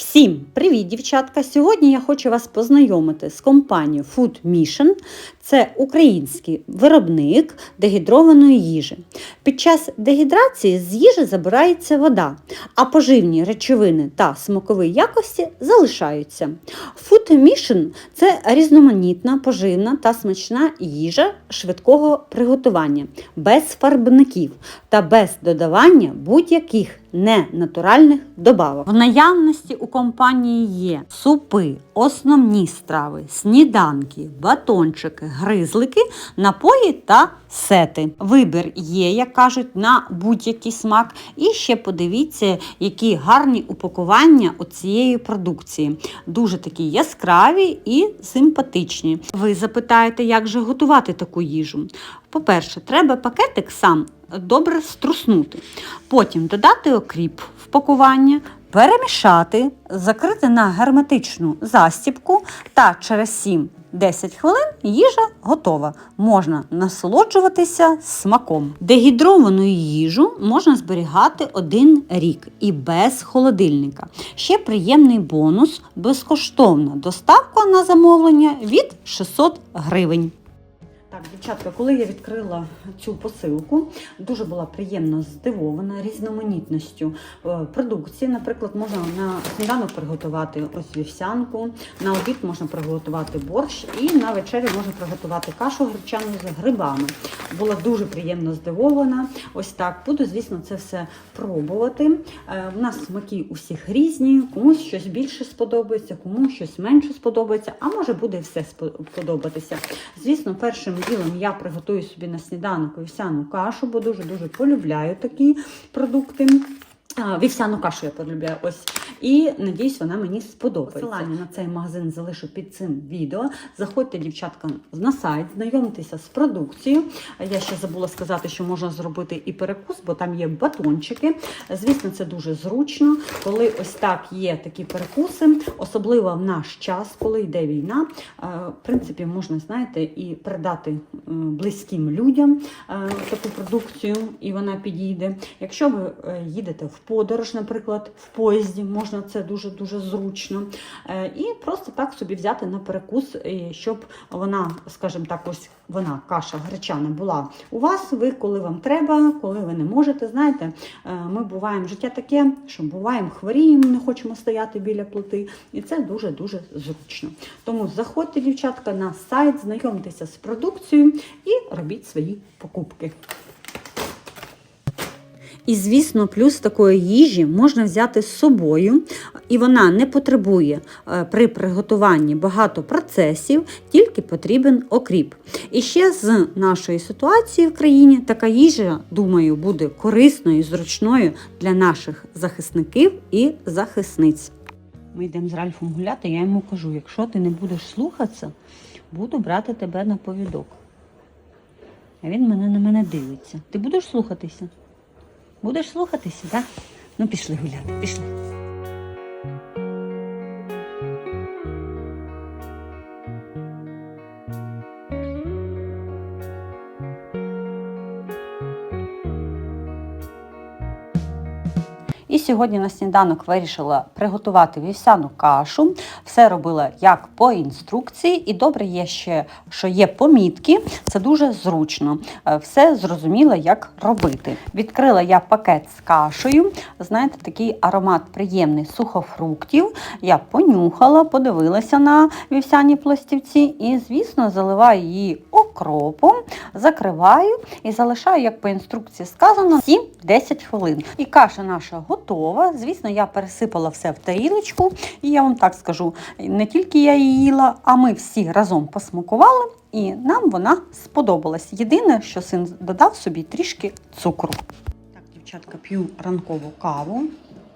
Всім привіт, дівчатка! Сьогодні я хочу вас познайомити з компанією Food Mission. Це український виробник дегідрованої їжі. Під час дегідрації з їжі забирається вода, а поживні речовини та смакові якості залишаються. Food Mission – це різноманітна поживна та смачна їжа швидкого приготування, без фарбників та без додавання будь-яких ненатуральних добавок. В наявності у компанії є супи, основні страви, сніданки, батончики, гризлики, напої та сети. Вибір є, як кажуть, на будь-який смак. І ще подивіться, які гарні упакування у цієї продукції. Дуже такі яскраві і симпатичні. Ви запитаєте, як же готувати таку їжу? По-перше, треба пакетик сам добре струснути. Потім додати окріп в пакування, перемішати, закрити на герметичну застібку та через 7-10 хвилин їжа готова. Можна насолоджуватися смаком. Дегідровану їжу можна зберігати один рік і без холодильника. Ще приємний бонус безкоштовна доставка на замовлення від 600 гривень. Так, дівчатка, коли я відкрила цю посилку, дуже була приємно здивована різноманітністю е, продукції. Наприклад, можна на сніданок приготувати ось вівсянку, на обід можна приготувати борщ і на вечерю можна приготувати кашу гречану з грибами. Була дуже приємно здивована. Ось так буду, звісно, це все пробувати. Е, У нас смаки усіх різні, комусь щось більше сподобається, комусь щось менше сподобається, а може буде все сподобатися. Звісно, першим ділом я приготую собі на сніданок вівсяну кашу, бо дуже-дуже полюбляю такі продукти. Вівсяну кашу я полюбляю ось. І надіюсь, вона мені сподобається. Посилання на цей магазин залишу під цим відео. Заходьте, дівчатка, на сайт, знайомтеся з продукцією. Я ще забула сказати, що можна зробити і перекус, бо там є батончики. Звісно, це дуже зручно, коли ось так є такі перекуси, особливо в наш час, коли йде війна. Е, В принципі, можна, знаєте, і передати е, близьким людям е, таку продукцію, і вона підійде. Якщо ви їдете в подорож, наприклад, в поїзді, можна це дуже-дуже зручно. Е, І просто так собі взяти на перекус, щоб вона, скажімо так, ось вона, каша гречана, була у вас, ви коли вам треба, коли ви не можете. Знаєте, е, ми буваємо життя таке, що буваємо хворіємо, не хочемо стояти біля плити, і це дуже-дуже зручно. Тому заходьте, дівчатка, на сайт, знайомтеся з продукцією і робіть свої покупки. І, звісно, плюс такої їжі можна взяти з собою, і вона не потребує е, при приготуванні багато процесів, тільки потрібен окріп. І ще з нашої ситуації в країні така їжа, думаю, буде корисною і зручною для наших захисників і захисниць. Ми йдемо з Ральфом гуляти, я йому кажу, якщо ти не будеш слухатися, буду брати тебе на повідок. А він мене на мене дивиться. Ти будеш слухатися? Будеш слухатися, так? Ну, пішли гуляти, пішли. Сьогодні на сніданок вирішила приготувати вівсяну кашу. Все робила як по інструкції, і добре є ще, що є помітки. Це дуже зручно. Е, Все зрозуміла, як робити. Відкрила я пакет з кашею. Знаєте, такий аромат приємний сухофруктів. Я понюхала, подивилася на вівсяні пластівці і, звісно, заливаю її окропом, закриваю і залишаю, як по інструкції сказано, 7-10 хвилин. І каша наша готова. Звісно, я пересипала все в тарілочку, і я вам так скажу: не тільки я її їла, а ми всі разом посмакували, і нам вона сподобалась. Єдине, що син додав собі трішки цукру. Так, дівчатка, п'ю ранкову каву.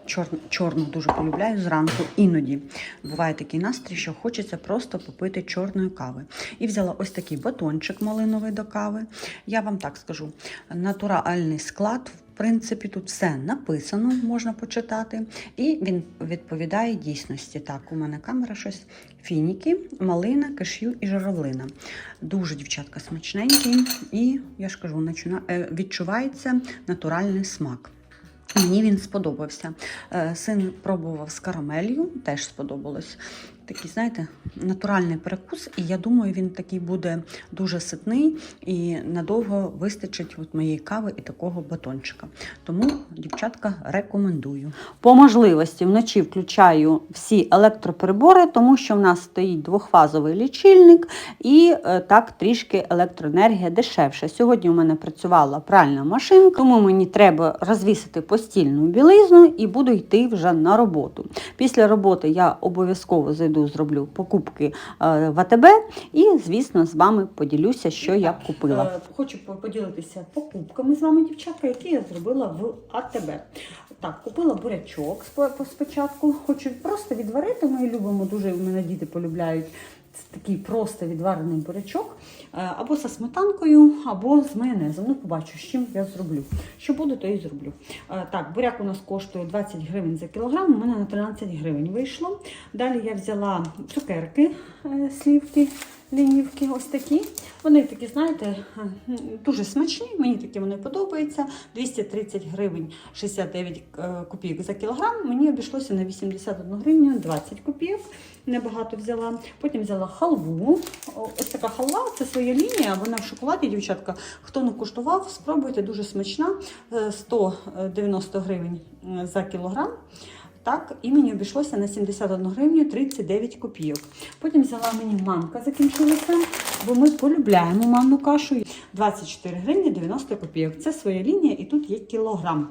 Чорну, чорну дуже полюбляю зранку. Іноді буває такий настрій, що хочеться просто попити чорної кави. І взяла ось такий батончик малиновий до кави. Я вам так скажу: натуральний склад. В принципі, тут все написано, можна почитати, і він відповідає дійсності. Так, у мене камера щось фініки, малина, кишю і журавлина. Дуже дівчатка смачненькі, і я ж кажу, е, відчувається натуральний смак. Мені він сподобався. Е, Син пробував з карамелью, теж сподобалось. Такий, знаєте, натуральний перекус, і я думаю, він такий буде дуже ситний і надовго вистачить от моєї кави і такого батончика. Тому, дівчатка, рекомендую. По можливості вночі включаю всі електроприбори, тому що в нас стоїть двохфазовий лічильник і е, так трішки електроенергія дешевша. Сьогодні у мене працювала пральна машинка, тому мені треба розвісити постільну білизну і буду йти вже на роботу. Після роботи я обов'язково зайду, зроблю покупки е, в АТБ і, звісно, з вами поділюся, що я купила. Е, Хочу поділитися покупками з вами, дівчатка, які я зробила в АТБ. Так, купила бурячок спочатку. Хочу просто відварити. Ми любимо дуже, в мене діти полюбляють це такий просто відварений бурячок. Е, Або зі сметанкою, або з майонезом. Ну, побачу, з чим я зроблю. Що буде, то і зроблю. Е, Так, буряк у нас коштує 20 гривень за кілограм, у мене на 13 гривень вийшло. Далі я взяла цукерки, е, слівки, лінівки, ось такі. Вони такі, знаєте, е, дуже смачні, мені такі вони подобаються. 230 гривень 69 е, копійок за кілограм. Мені обійшлося на 81 гривню 20 копійок. Небагато взяла. Потім взяла халву. Ось така халва, це своя лінія, вона в шоколаді, дівчатка. Хто не куштував, спробуйте, дуже смачна. Е, 190 гривень е, за кілограм. Так, і мені обійшлося на 71 гривню 39 копійок. Потім взяла мені манка, закінчилася, бо ми полюбляємо манну кашу. 24 гривні 90 копійок. Це своя лінія, і тут є кілограм.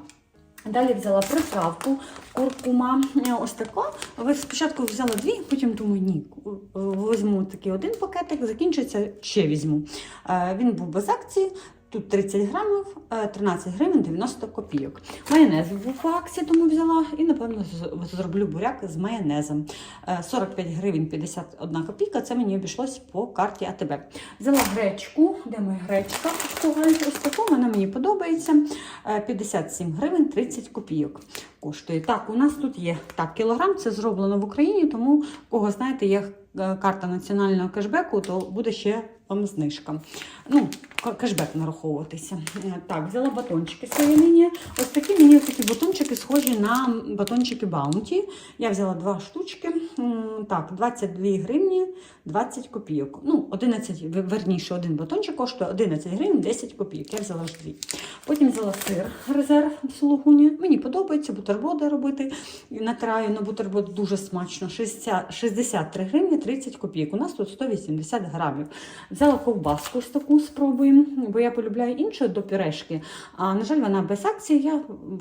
Далі взяла приправку куркума. Е, Ось таку. Ви спочатку взяла дві, потім думаю, ні, е, візьму такий один пакетик, закінчиться, ще візьму. Е, Він був без акції. Тут 30 грамів, е, 13 гривень 90 копійок. Майонез по акції, тому взяла. І, напевно, зроблю буряк з майонезом. Е, 45 гривень 51 копійка. Це мені обійшлось по карті АТБ. Взяла гречку. Де моя гречка? Ось таку, вона мені подобається. Е, 57 гривень 30 копійок коштує. Так, у нас тут є так, кілограм, це зроблено в Україні, тому кого знаєте, є е, карта національного кешбеку, то буде ще вам знижка. Ну, кешбек нараховуватися. Е, Так, взяла батончики лінії. Ось такі мені такі батончики схожі на батончики Баунті. Я взяла два штучки. Так, 22 гривні 20 копійок. Ну, 11, верніше, один батончик коштує 11 гривень 10 копійок. Я взяла ж дві. Потім взяла сир резерв в сулугуні. Мені подобається бутерброди робити. Натираю на бутерброд дуже смачно. 60, 63 гривні 30 копійок. У нас тут 180 грамів. Взяла ковбаску ось таку спробуємо, бо я полюбляю іншу до пюрешки. А на жаль, вона без акції. Я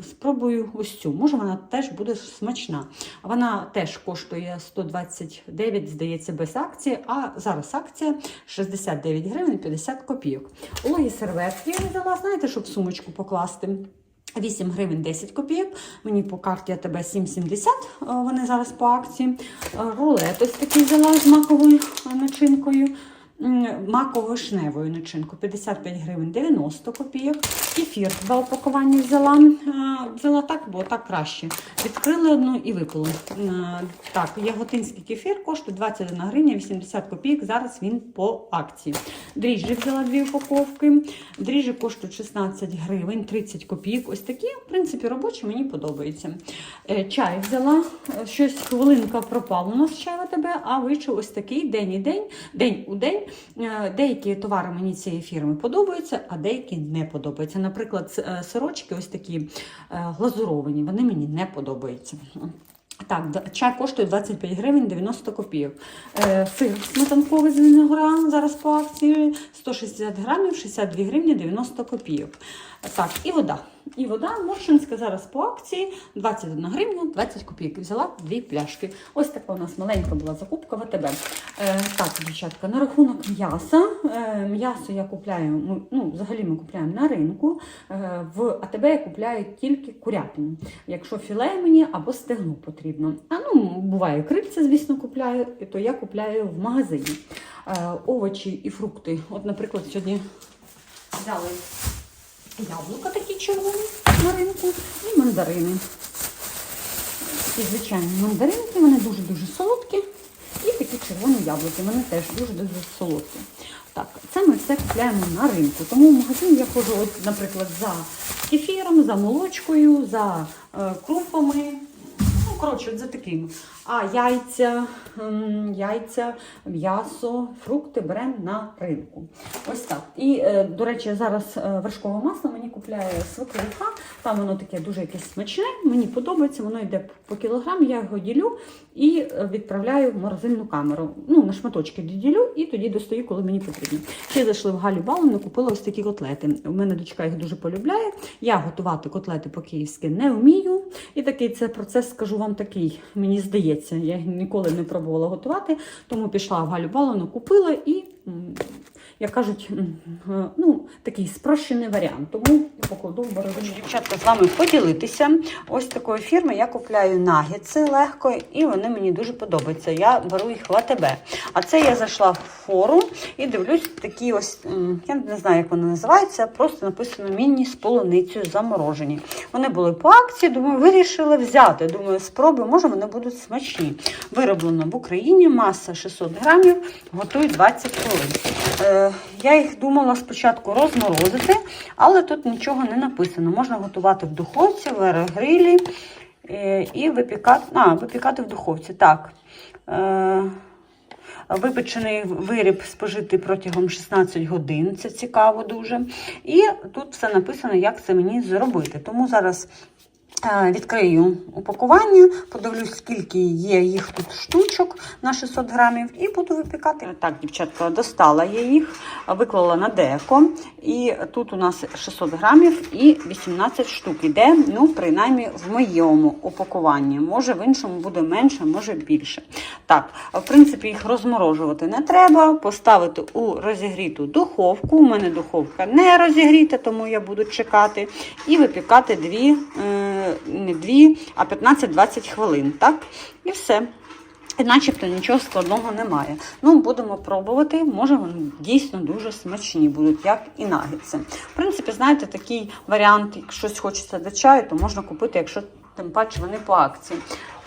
спробую ось цю. Може, вона теж буде смачна. Вона теж коштує 129, здається, без акції. А зараз акція 69 гривень 50 копійок. Вологі серветки я взяла, знаєте, щоб сумочку покласти. 8 гривень 10 копійок. Мені по карті АТБ 7,70. е, Вони зараз по акції. Рулет ось такий взяла з маковою начинкою. Маково-вишневою начинку 55 гривень 90 копійок. Кефір два упакування взяла. Е, Взяла так, бо так краще. Відкрили одну і випили. Е, Так, яготинський кефір коштує 21 гривня 80 копійок. Зараз він по акції. Дріжджі взяла дві упаковки. Дріжджі коштують 16 гривень 30 копійок. Ось такі, в принципі, робочі мені подобаються. Е, Чай взяла, щось хвилинка пропала у нас чай в тебе, а вийшов ось такий день і день, день у день. Деякі товари мені цієї фірми подобаються, а деякі не подобаються. Наприклад, с- е, ось такі е, глазуровані, вони мені не подобаються. Так, чай коштує 25 гривень 90 копійок. Е, сир сметанковий з виногра зараз по акції 160 грамів 62 гривні 90 копійок. Так, і вода. І вода Моршинська зараз по акції 21 гривня 20 копійок. Взяла дві пляшки. Ось така у нас маленька була закупка в АТБ. Е, так, дівчатка, на рахунок м'яса. Е, м'ясо я купляю, ну, взагалі ми купляємо на ринку. Е, в АТБ я купляю тільки курятину. Якщо філе мені або стегну потрібно. А ну, буває крильця, звісно, купляю, то я купляю в магазині. Е, овочі і фрукти. От, наприклад, сьогодні взяли яблука такі червоні на ринку і мандарини. І, звичайні мандаринки, вони дуже-дуже солодкі. І такі червоні яблуки, вони теж дуже-дуже солодкі. Так, це ми все купляємо на ринку. Тому в магазин я ходжу, наприклад, за кефіром, за молочкою, за е, крупами. Коротше, от за таким. А яйця, ем, яйця, м'ясо, фрукти беремо на ринку. Ось так. І, е, до речі, зараз е, вершкове масло мені купляє свекруха. Там воно таке дуже якесь смачне, мені подобається, воно йде по кілограм, я його ділю і е, відправляю в морозильну камеру. Ну, на шматочки ділю і тоді достаю, коли мені потрібно. Ще зайшли в Галю Баловну, купила ось такі котлети. У мене дочка їх дуже полюбляє. Я готувати котлети по-київськи не вмію. І такий це процес, скажу вам такий, мені здається. Я ніколи не пробувала готувати, тому пішла в Галю Баловну, купила і. Як кажуть, е, ну, такий спрощений варіант. Тому я покладу в бородину. Дівчатка, з вами поділитися. Ось такої фірми я купляю нагетси легко, і вони мені дуже подобаються. Я беру їх в АТБ. А це я зайшла в форум і дивлюсь такі ось, я не знаю, як вони називаються, просто написано міні з полуницею заморожені. Вони були по акції, думаю, вирішила взяти. Думаю, спробую, може вони будуть смачні. Вироблено в Україні, маса 600 грамів, готую 20 хвилин. Е, я їх думала спочатку розморозити, але тут нічого не написано. Можна готувати в духовці, в аерогрилі е, і випікати, а, випікати в духовці. Так. Е, Випечений виріб спожити протягом 16 годин, це цікаво дуже. І тут все написано, як це мені зробити. Тому зараз відкрию упакування, подивлюсь, скільки є їх тут штучок на 600 грамів, і буду випікати. Так, дівчатка, достала я їх, виклала на деко. І тут у нас 600 грамів і 18 штук іде, ну, принаймні в моєму упакуванні. Може, в іншому буде менше, може більше. Так, в принципі, їх розморожувати не треба. Поставити у розігріту духовку. У мене духовка не розігріта, тому я буду чекати. І випікати дві, е, не 2, а 15-20 хвилин. Так? І все. І начебто нічого складного немає. Ну, будемо пробувати. Може, вони дійсно дуже смачні будуть, як і нагетси. В принципі, знаєте, такий варіант, якщо щось хочеться до чаю, то можна купити, якщо тим паче вони по акції.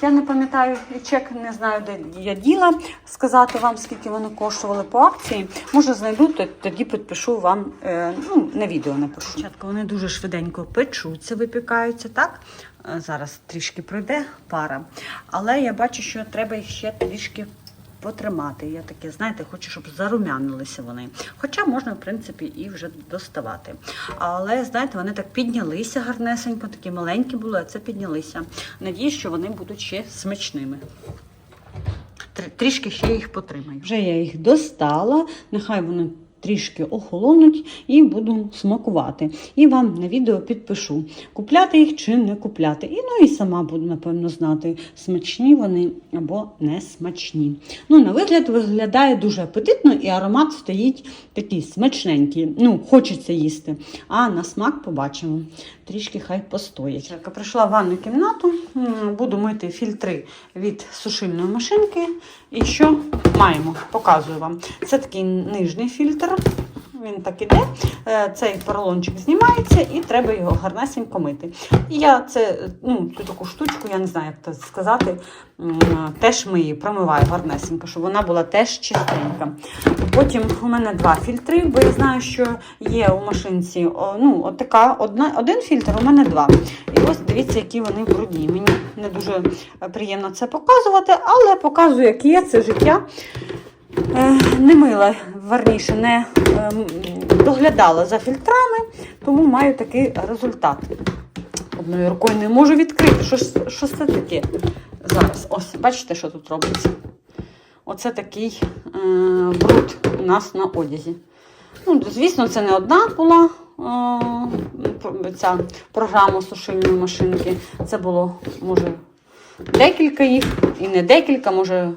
Я не пам'ятаю чек, не знаю, де я діла, сказати вам, скільки вони коштували по акції. Може, знайду, то тоді підпишу вам, е, ну, на відео напишу. Спочатку вони дуже швиденько печуться, випікаються, так? Е, Зараз трішки пройде пара. Але я бачу, що треба їх ще трішки потримати. Я таке, знаєте, хочу, щоб зарум'янилися вони. Хоча можна, в принципі, і вже доставати. Але, знаєте, вони так піднялися гарнесенько, такі маленькі були, а це піднялися. Надіюсь, що вони будуть ще смачними. Трішки ще їх потримаю. Вже я їх достала, нехай вони трішки охолонуть і буду смакувати. І вам на відео підпишу, купляти їх чи не купляти. І ну і сама буду, напевно, знати, смачні вони або не смачні. Ну, на вигляд виглядає дуже апетитно, і аромат стоїть такий смачненький. Ну, хочеться їсти. А на смак побачимо. Трішки хай постоять. Я прийшла в ванну кімнату, буду мити фільтри від сушильної машинки. І що маємо? Показую вам. Це такий нижній фільтр. Він так іде. Е, Цей поролончик знімається і треба його гарнесенько мити. І я це, ну, цю таку штучку, я не знаю, як це сказати, теж мию, промиваю гарнесенько, щоб вона була теж чистенька. Потім у мене два фільтри, бо я знаю, що є у машинці ну, от така, одна, один фільтр, у мене два. І ось дивіться, які вони брудні. Мені не дуже приємно це показувати, але показую, як є це життя. Е, Не мила, верніше, не е, доглядала за фільтрами, тому маю такий результат. Одною рукою не можу відкрити. Що, що це таке? Зараз. Ось, бачите, що тут робиться? Оце такий е, бруд у нас на одязі. Ну, звісно, це не одна була е, ця програма сушильної машинки. Це було, може, декілька їх, і не декілька, може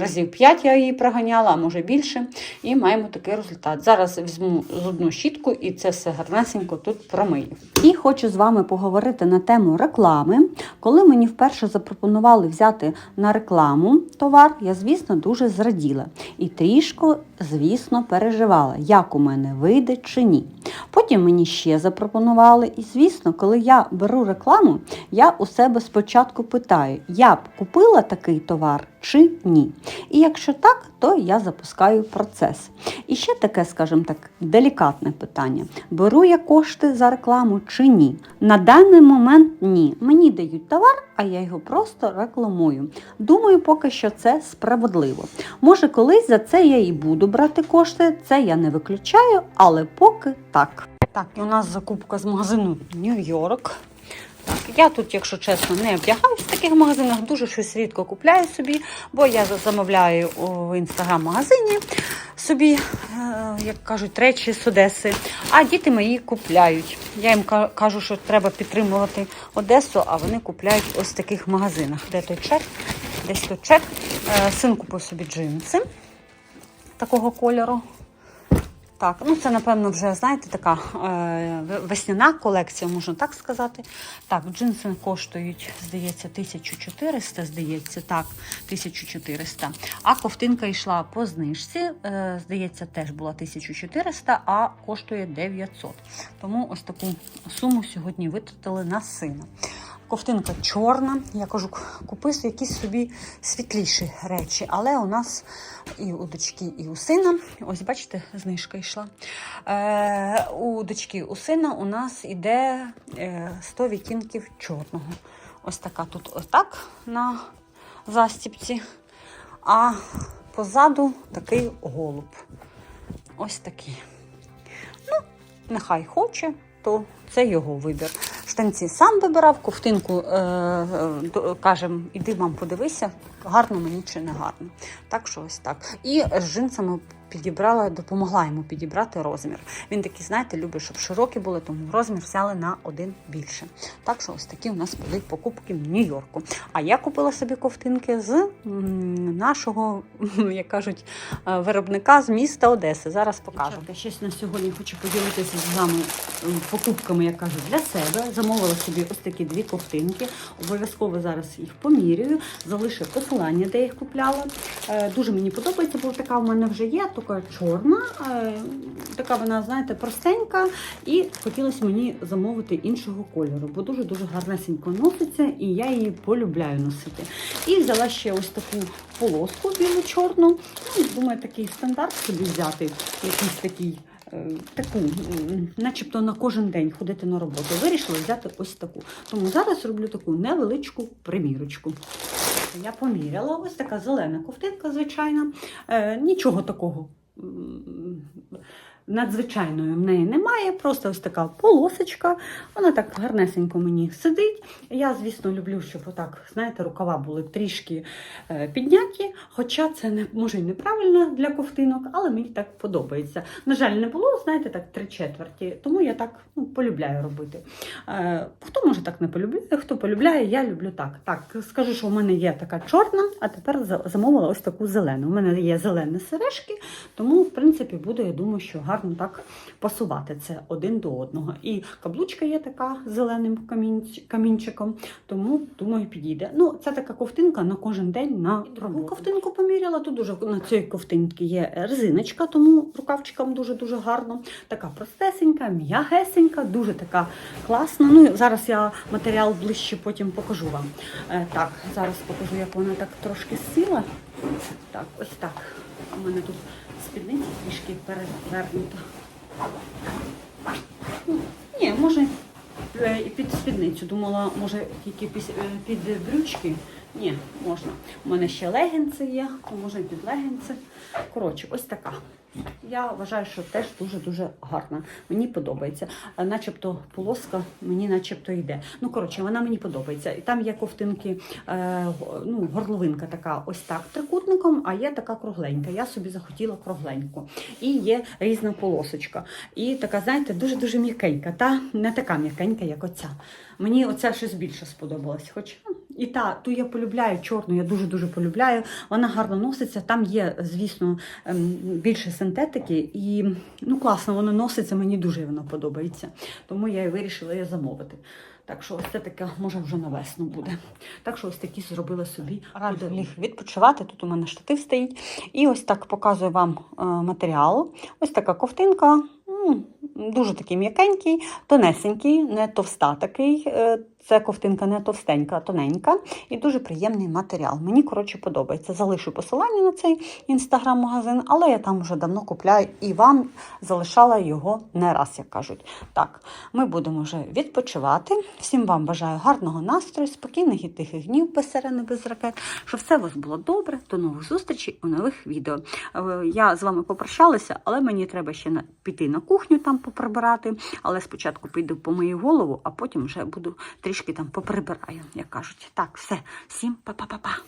разів п'ять я її проганяла, а може більше. І маємо такий результат. Зараз візьму зубну щітку і це все гарнесенько тут промию. І хочу з вами поговорити на тему реклами. Коли мені вперше запропонували взяти на рекламу товар, я, звісно, дуже зраділа. І трішки, звісно, переживала, як у мене вийде чи ні. Потім мені ще запропонували, і звісно, коли я беру рекламу, я у себе спочатку питаю, я б купила такий товар чи ні. І якщо так, то я запускаю процес. І ще таке, скажімо так, делікатне питання: беру я кошти за рекламу чи ні? На даний момент ні. Мені дають товар, а я його просто рекламую. Думаю, поки що це справедливо. Може, колись за це я і буду брати кошти, це я не виключаю, але поки так. Так, і у нас закупка з магазину Нью-Йорк. Так, я тут, якщо чесно, не вдягаюсь в таких магазинах, дуже щось рідко купляю собі, бо я замовляю в інстаграм-магазині собі, е, як кажуть, речі з Одеси, а діти мої купляють. Я їм кажу, що треба підтримувати Одесу, а вони купляють ось в таких магазинах. Де той чек? Десь тут чек. Е, Син купив собі джинси такого кольору. Так, ну це, напевно, вже, знаєте, така е, весняна колекція, можна так сказати. Так, джинси коштують, здається, 1400, здається, так, 1400. А ковтинка йшла по знижці, е, здається, теж була 1400, а коштує 900. Тому ось таку суму сьогодні витратили на сина. Ковтинка чорна. Я кажу, купи якісь собі світліші речі. Але у нас і у дочки, і у сина, ось бачите, знижка йшла. Е, у дочки, у сина у нас іде е, 100 відтінків чорного. Ось така тут ось так на застіпці. А позаду такий голуб. Ось такий. Ну, нехай хоче, то це його вибір. Штанці сам вибирав, ковтинку е, кажемо, іди мам, подивися, гарно мені чи не гарно. Так що ось так. І з джинсами підібрала, допомогла йому підібрати розмір. Він такий, знаєте, любить, щоб широкі були, тому розмір взяли на один більше. Так що ось такі у нас були покупки в Нью-Йорку. А я купила собі ковтинки з нашого, як кажуть, е, виробника з міста Одеси. Зараз покажу. Я щось на сьогодні хочу поділитися з вами покупками, як кажуть, для себе. Замовила собі ось такі дві ковтинки. Обов'язково зараз їх помірюю. Залишу посилання, де їх купляла. Е, Дуже мені подобається, бо така в мене вже є, така чорна, е, така вона, знаєте, простенька. І хотілося мені замовити іншого кольору, бо дуже-дуже гарнесенько носиться, і я її полюбляю носити. І взяла ще ось таку полоску біло-чорну. Ну, думаю, такий стандарт собі взяти, якийсь такий. е, Таку, начебто на кожен день ходити на роботу. Вирішила взяти ось таку. Тому зараз роблю таку невеличку примірочку. Я поміряла, ось така зелена ковтинка, звичайна. Е, нічого такого надзвичайної в неї немає. Просто ось така полосочка. Вона так гарнесенько мені сидить. Я, звісно, люблю, щоб отак, знаєте, рукава були трішки е, підняті. Хоча це не може і неправильно для ковтинок, але мені так подобається. На жаль, не було, знаєте, так три четверті, тому я так ну, полюбляю робити. Е, хто може так не полюбляє, хто полюбляє, я люблю так. Так, скажу, що в мене є така чорна, а тепер замовила ось таку зелену. У мене є зелені сережки, тому, в принципі, буде, я думаю, що гарно так пасувати це один до одного. І каблучка є така зеленим камінчиком, тому, думаю, підійде. Ну, це така ковтинка на кожен день на другу ковтинку поміряла. Тут дуже на цій ковтинці є резиночка, тому рукавчикам дуже-дуже гарно. Така простесенька, м'ягесенька, дуже така класна. Ну, зараз я матеріал ближче потім покажу вам. Е, так, зараз покажу, як вона так трошки сіла. Так, ось так. У мене тут спідниця трішки перевернута. Ну, Ні, може е, і під спідницю. Думала, може тільки е, під брючки. Ні, можна. У мене ще легінці є, то можна і під легінці. Коротше, ось така. Я вважаю, що теж дуже-дуже гарна. Мені подобається. Начебто полоска мені начебто йде. Ну, коротше, вона мені подобається. І там є ковтинки, е, ну, горловинка така ось так трикутником, а є така кругленька. Я собі захотіла кругленьку. І є різна полосочка. І така, знаєте, дуже-дуже м'якенька. Та не така м'якенька, як оця. Мені оця щось більше сподобалась. Хоч ну, і та, ту я полюбляю, чорну, я дуже-дуже полюбляю. Вона гарно носиться. Там є, звісно, ем, більше синтетики, і ну класно, воно носиться, мені дуже воно подобається. Тому я і вирішила її замовити. Так що ось це таке, може, вже на весну буде. Так що ось такі зробила собі. Ральф ліг відпочивати. Тут у мене штатив стоїть. І ось так показую вам е, матеріал. Ось така ковтинка. Дуже такий м'якенький, тонесенький, не товста такий. Це ковтинка не товстенька, а тоненька і дуже приємний матеріал. Мені, коротше, подобається. Залишу посилання на цей інстаграм-магазин, але я там вже давно купляю і вам залишала його не раз, як кажуть. Так, ми будемо вже відпочивати. Всім вам бажаю гарного настрою, спокійних і тихих днів без сирени, без ракет, щоб все у вас було добре. До нових зустрічей у нових відео. Е, Я з вами попрощалася, але мені треба ще піти на кухню там поприбирати. Але спочатку піду помию голову, а потім вже буду трішки там поприбираю, як кажуть. Так, все. Всім па-па-па-па.